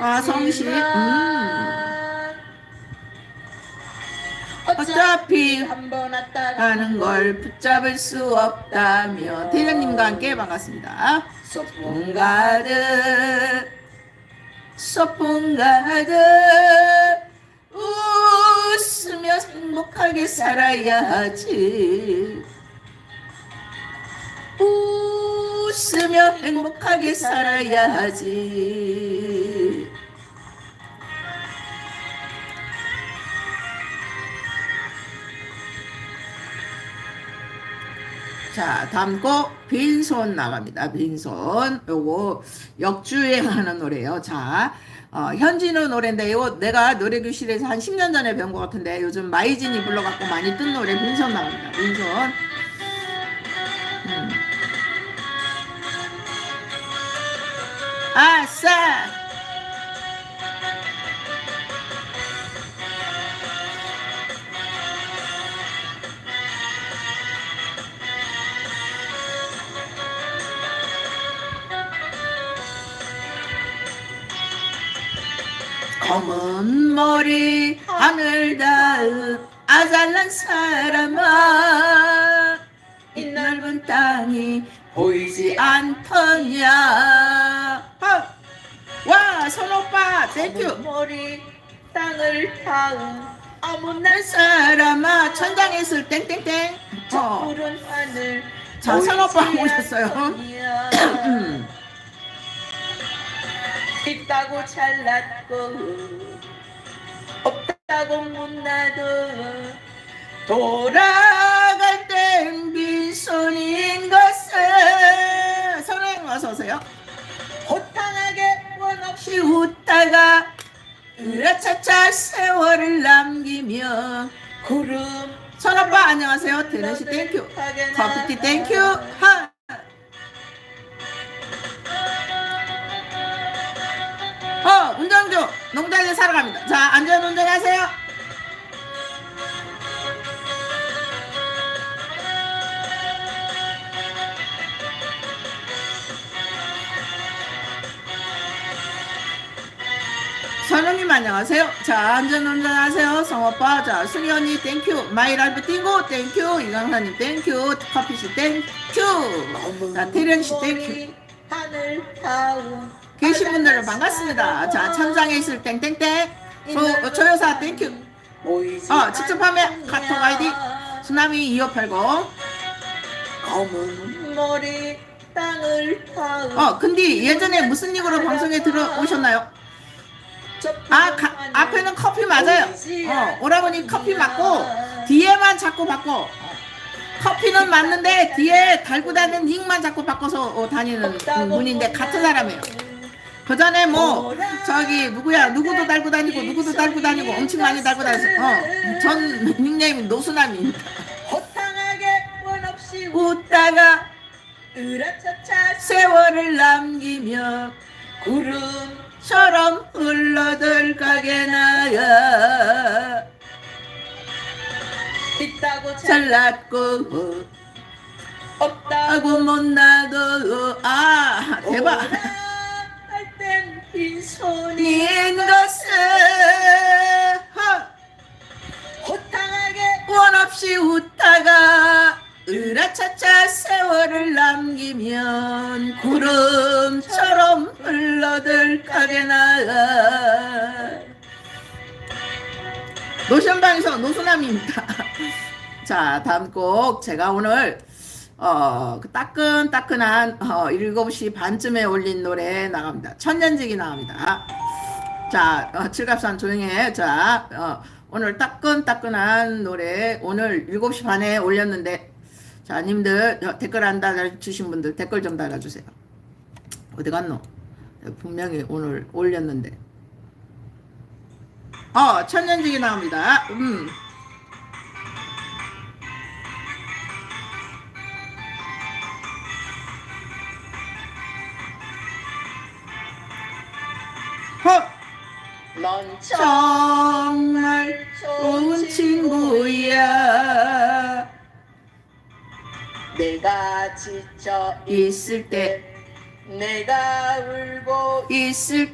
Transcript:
아, 성씨. 음. 어차피 한번 왔다 하는 걸 붙잡을 수 없다며 대장님과 함께 반갑습니다. 소풍 가득 소풍 가득 웃으며 행복하게 살아야지 웃으며 행복하게 살아야지 자, 곡 빈손 나갑니다. 빈손. 요거 역주행하는 노래예요. 자, 어, 현진우 노래인데 이거 내가 노래 교실에서 한 10년 전에 배운 것 같은데 요즘 마이진이 불러갖고 많이 뜬 노래 빈손 나갑니다. 빈손. 검은 머리 하늘 닿은 아잘난 사람아 이 넓은 땅이 보이지 않더냐 하! 와 선오빠 땡큐 머리 땅을 닿은 날 사람아 천장에 있을 땡땡땡 어. 푸른 하늘 자, 선오빠 보이지 오셨어요. 않더냐. 음. 있다고 잘났고 없다고 못나도 돌아갈 땐 빈손인 것을. 선생님 어서 오세요. 호탕하게 원 없이 웃다가 으라차차 세월을 남기며 구름. 선오빠 안녕하세요. 대는씨 땡큐. 커피티 땡큐. 하 농장에 사러 갑니다. 자, 안전 운전하세요. 선우님 안녕하세요. 자, 안전 운전하세요. 성오빠, 자, 수리 언니 땡큐. 마이랄브 띵고 땡큐. 이강사님 땡큐. 커피씨 땡큐. 자, 태련씨 땡큐. 하늘 닿은 계신 분들은 반갑습니다. 자, 천장에 있을 땡땡땡. 조, 조여사 땡큐. 어, 직접 하면. 카톡 아이디 수나미 2580. 검은 머리 땅을 닿은 어, 근데 예전에 무슨 닉으로 방송에 들어오셨나요? 저 아, 가, 앞에는 커피 맞아요. 어, 오라버니 커피 맞고, 뒤에만 자꾸 바꿔. 커피는 맞는데, 뒤에 달고 다니는 닉만 자꾸 바꿔서 어, 다니는 음, 분인데, 같은 사람이에요. 그 전에 뭐, 저기, 누구야, 누구도 달고 다니고, 누구도 달고 다니고, 엄청 많이 달고 다녔어. 어, 전 닉네임 노수남입니다. 호탕하게 원 없이 웃다가 으라차차 세월을 남기며, 구름 처럼 흘러들가게 나야. 있다고 잘났고, 없다고 못나도, 아, 대박. 것은, 호탕하게 원 없이 웃다가, 으라차차 세월을 남기면 구름처럼 흘러들 가게 나가. 노션방에서 노수남입니다. 자, 다음 곡 제가 오늘 어, 그 따끈따끈한 어, 7시 반쯤에 올린 노래 나갑니다. 천년지기 나갑니다. 자, 어, 칠갑산 조용해. 자, 어, 오늘 따끈따끈한 노래 오늘 7시 반에 올렸는데 자, 님들 어, 댓글 안 달아주신 분들 댓글 좀 달아주세요. 어디 갔노? 분명히 오늘 올렸는데. 어, 천년지기 나옵니다. 음. 넌 정말 좋은 친구야. 내가 지쳐 있을 때, 내가 울고 있을